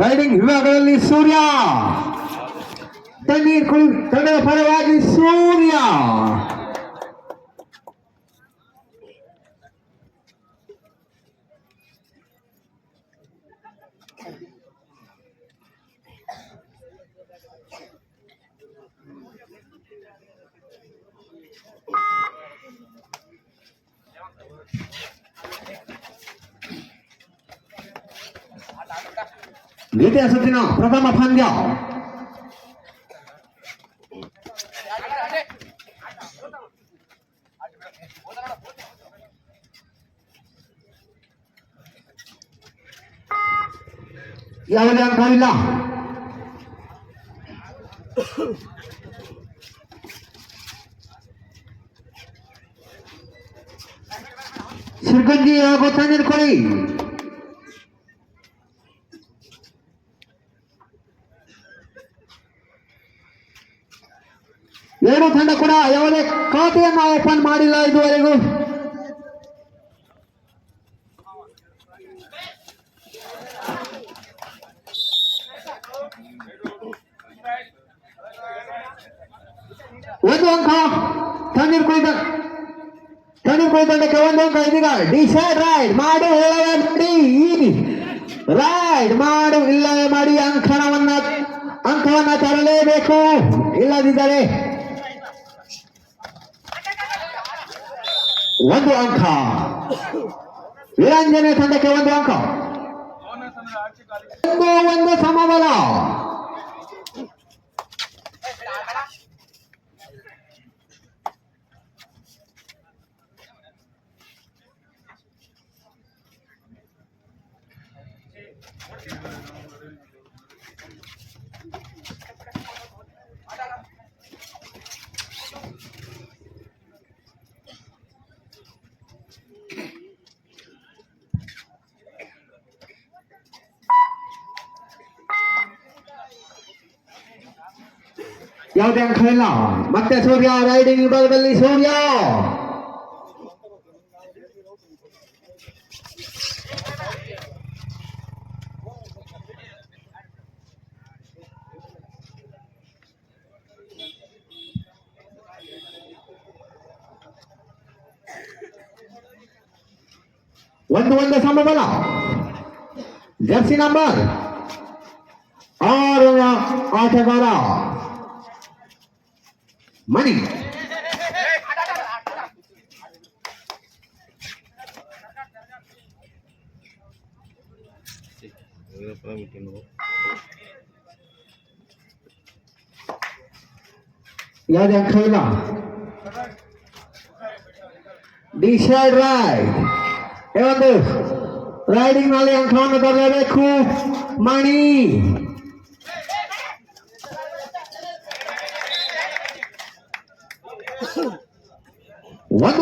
Riding ವಿಭಾಗದಲ್ಲಿ ಸೂರ್ಯ ತಣ್ಣೀರ್ ಕುಳಿ ತಂಡದ ಪರವಾಗಿ ಸೂರ್ಯ ದ್ವಿತೀಯ ಸುತ್ತಿನ ಪ್ರಥಮ ಪಂದ್ಯ ಯಾವುದೇ ಅಂಕವಿಲ್ಲ ಸಿರ್ಗಂಜಿ ಹಾಗೂ ತಣ್ಣೀರ್ ಎರಡು ತಂಡ ಕೂಡ ಯಾವುದೇ ಖಾತೆಯನ್ನು ಓಪನ್ ಮಾಡಿಲ್ಲ ಇದುವರೆಗೂ. ಒಂದು ಅಂಕ ತಣ್ಣೀರ್ ಕುಳಿತ ತಣ್ಣೀರ್ ಕುಳಿ ತಂಡಕ್ಕೆ ಒಂದು ಅಂಕ. ಇದೀಗ ಡಿಸೈಡ್ ರೈಡ್ ಮಾಡು ಇಲ್ಲವೇ ಮಾಡಿ ರೈಡ್ ಮಾಡು, ಇಲ್ಲವೇ ಮಾಡಿ ಅಂಕಣವನ್ನ ಅಂಕವನ್ನ ತರಲೇಬೇಕು. ಇಲ್ಲದಿದ್ದರೆ ಒಂದು ಅಂಕ ವೀರಾಂಜನೆ ತಂಡಕ್ಕೆ ಒಂದು ಅಂಕ ಒಂದು ಒಂದು ಸಮಬಲ ಯಾವುದೇ ಅಂಕ ಇಲ್ಲ ಮತ್ತೆ ಸೂರ್ಯ ರೈಡಿಂಗ್ ವಿಭಾಗದಲ್ಲಿ ಸೂರ್ಯ ಒಂದು ಒಂದು ಸಮಬಲ ಜರ್ಸಿ ನಂಬರ್ ಆರರ ಆಟಗಾರ মানি ইয়াদ খাইলা ডিসাইড রাইড। এবার দেখ রাইডিং নালে খাওয়ানো দরকার খুব মানি।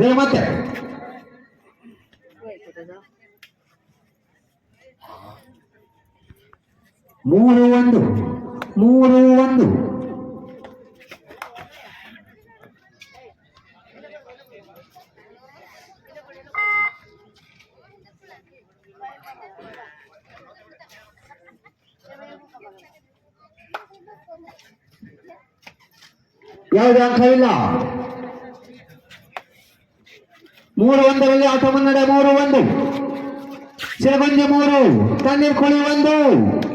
ಇದೇ ಮತ್ತೆ ಮೂರು ಒಂದು ಮೂರು ಒಂದು ಯಾವುದೇ ಅಂಕವಿಲ್ಲ ಮೂರು ಒಂದರಲ್ಲಿ ಆಟ ಮುನ್ನಡೆ ಮೂರು ಒಂದು. ಸಿರಗುಂಜಿ ಮೂರು. ತಣ್ಣೀರ್ ಕುಳಿ ಒಂದು.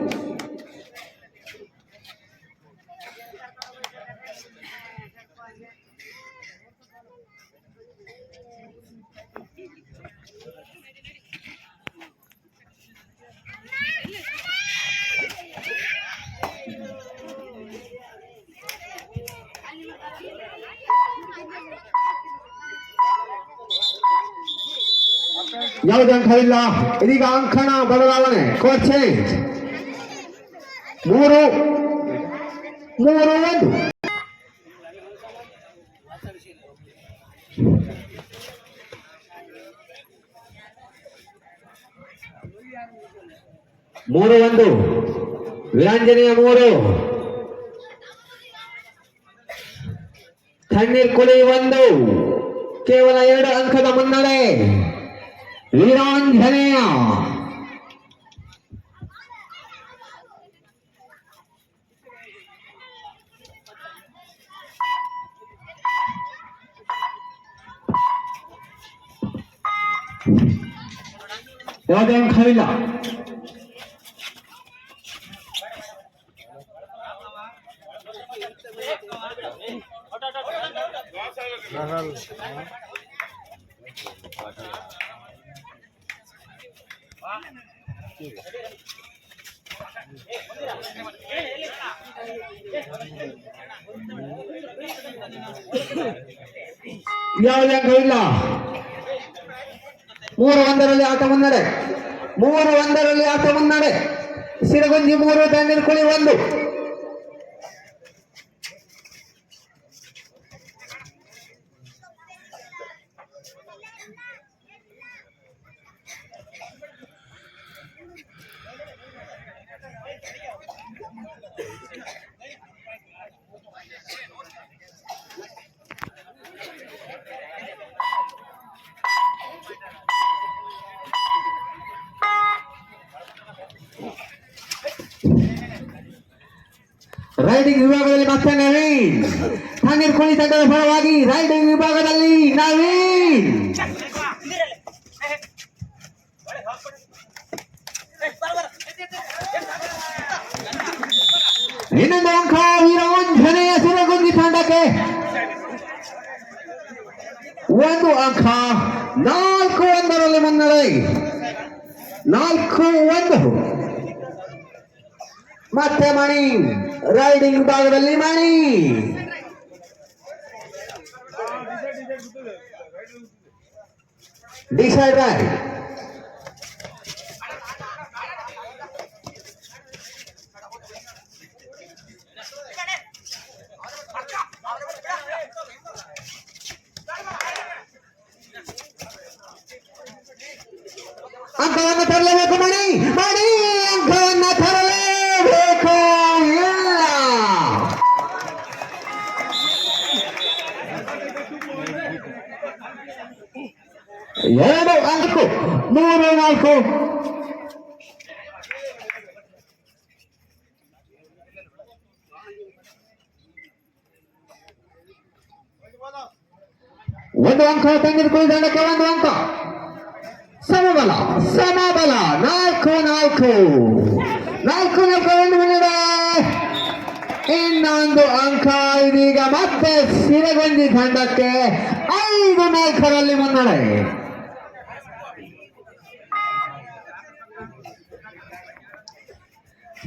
ಯಾವುದೇ ಅಂಕ ಇದೀಗ ಅಂಕಣ ಬದಲಾವಣೆ ಚೇಂಜ್ ಮೂರು. ಮೂರು ಒಂದು. ಮೂರು ಒಂದು. ವೀರಾಂಜನೇಯ ಮೂರು. ತಣ್ಣೀರ್ ಕುಳಿ ಒಂದು. ಕೇವಲ ಎರಡು ಅಂಕದ ಮುನ್ನಡೆ. Veeranjaneya Rajam ఖైలా Thank you. ಯಾವುದೇ ಇಲ್ಲ? ಮೂರು ಒಂದರಲ್ಲಿ ಆಟ ಮುನ್ನಡೆ. ಮೂರು ಒಂದರಲ್ಲಿ ಆಟ ಮುನ್ನಡೆ. ಸಿರಗುಂಜಿ ಮೂರು ತಣ್ಣೀರ್ ಕುಳಿ ಒಂದು. ರೈಡಿಂಗ್ ವಿಭಾಗದಲ್ಲಿ ಮತ್ತೆ ನವೀನ್ ತಣ್ಣೀರ್ ಕುಳಿ ತಂಡದ ಪರವಾಗಿ ರೈಡಿಂಗ್ ವಿಭಾಗದಲ್ಲಿ ನವೀನ್ ಇನ್ನೊಂದು ಅಂಕ ವೀರಾಂಜನೇಯ ಸಿರಗುಂದಿ ತಂಡಕ್ಕೆ ಒಂದು ಅಂಕ ನಾಲ್ಕು ಒಂದರಲ್ಲಿ ಮುನ್ನಡೆ ನಾಲ್ಕು ಒಂದು ಮತ್ತೆ ಮಣಿ ರೈಡಿಂಗ್ ವಿಭಾಗದಲ್ಲಿ ಮಣಿ ಡಿಸೈಡ್ ರೈಡ್ ಅಂಕವನ್ನು ತರಲೇಬೇಕು ಮಣಿ ಮಣಿ ಮೂರು ನಾಲ್ಕು. ಒಂದು ಅಂಕ ತೆಗೆದುಕೊಳ್ಳಿ, ದಂಡಕ್ಕೆ ಒಂದು ಅಂಕ. ಸಮಬಲ ಸಮಬಲ, ನಾಲ್ಕು ನಾಲ್ಕು. ನಾಲ್ಕು ನಾಲ್ಕು, ಒಂದು ಮುನ್ನಡೆ ಇನ್ನೊಂದು ಅಂಕ ಇದೀಗ ಮತ್ತೆ ಸಿರಗಂಜಿ ತಂಡಕ್ಕೆ ಐದು ನಾಲ್ಕರಲ್ಲಿ ಮುನ್ನಡೆ.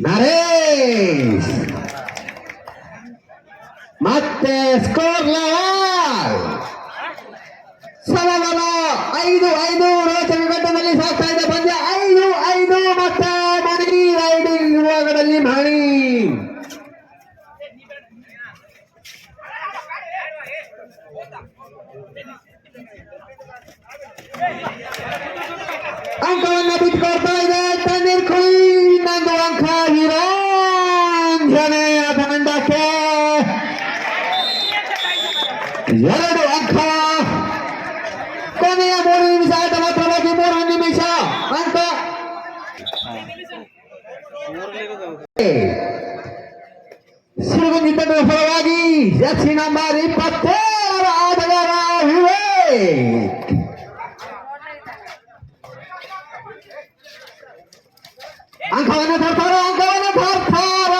ನರೇಶ್ ಮತ್ತೆ ಸ್ಕೋರ್ ಲೆವೆಲ್ ಸಮಬಲ ಐದು ಐದು ರೋಚಕ ಘಟ್ಟದಲ್ಲಿ ಸಾಗ್ತಾ ಇದೆ ಪಂದ್ಯ ಐದು ಐದು ಮತ್ತೆ ಮಣಿ ರೈಡಿಂಗ್ ವಿಭಾಗದಲ್ಲಿ ಮಣಿ ಅಂಕವನ್ನ ಬಿಟ್ಕೊಡ್ತಾ ಇದೆ ಸಿರುಗುಂದಿ ತಂಡದ ಫಲವಾಗಿ ಎಕ್ಸಿ ನಂಬರ್ ಇಪ್ಪತ್ತೇಳರ ಆಟಗಾರ ವಿವೇಕ್ ಅಂಕವನ್ನು ತರ್ತಾರ ಅಂಕವನ್ನು ತರ್ತಾರ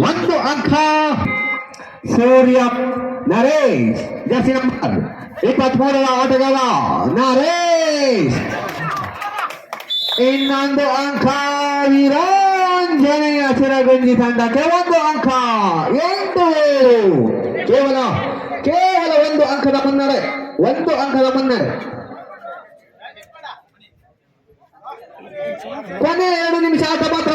ಒಂದು ಅಂಕ ಸೂರ್ಯ ನರೇಶ್ ಜರ್ಸಿ ನಂಬರ್ ಇಪ್ಪತ್ಮೂರರ ಆಟಗಾರ ನರೇಶ್ ಇನ್ನೊಂದು ಅಂಕ ವೀರಾಂಜನೇಯ ಚಿರಗುಂಜಿ ತಂಡಕ್ಕೆ ಒಂದು ಅಂಕ ಎಂಟು ಏಳು ಕೇವಲ ಕೇವಲ ಒಂದು ಅಂಕದ ಮುನ್ನಡೆ ಒಂದು ಅಂಕದ ಮುನ್ನಡೆ ಕೊನೆ ಎರಡು ನಿಮಿಷ ಆಟ ಮಾತ್ರ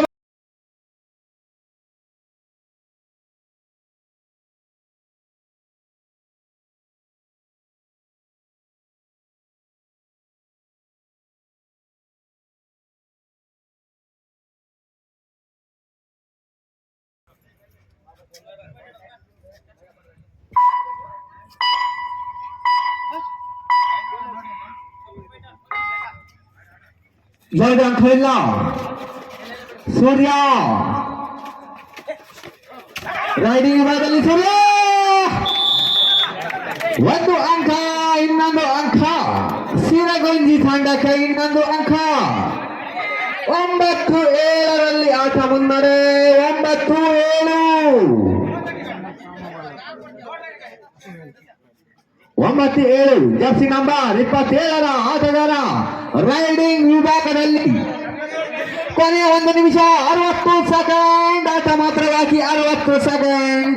ಜಯದ ಅಂಕ ಇಲ್ಲ ಸೂರ್ಯ ರೈಡಿಂಗ್ ಭಾಗದಲ್ಲಿ ಸೂರ್ಯ ಒಂದು ಅಂಕ ಇನ್ನೊಂದು ಅಂಕ ಸಿರಗೊಂಜಿ ತಂಡಕ್ಕೆ ಇನ್ನೊಂದು ಅಂಕ ಒಂಬತ್ತು ಏಳರಲ್ಲಿ ಆಟ ಮುನ್ನಡೆ ಒಂಬತ್ತು ಏಳು. ಒಂಬತ್ತು ಏಳು, ಜರ್ಸಿ ನಂಬರ್ ಇಪ್ಪತ್ತೇಳರ ಆಟಗಾರ ರೈಡಿಂಗ್ ವಿಭಾಗದಲ್ಲಿ. ಕೊನೆಯ ಒಂದು ನಿಮಿಷ, ಅರವತ್ತು ಸೆಕೆಂಡ್, ಆಟ ಮಾತ್ರ ಬಾಕಿ ಅರವತ್ತು ಸೆಕೆಂಡ್.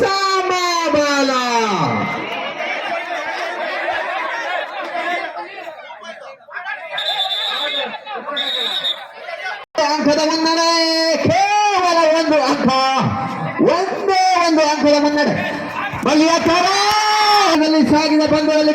ಸಮಬಲ ಸಮಬಲ ಅಂಕದ ಮುನ್ನಡೆ ಕೇವಲ ಒಂದು ಅಂಕ ಒಂದೇ ಒಂದು ಅಂಕದ ಮುನ್ನಡೆ. ಬಲಿಯ ಸಾಗಿದ ಪಂದ್ಯದಲ್ಲಿ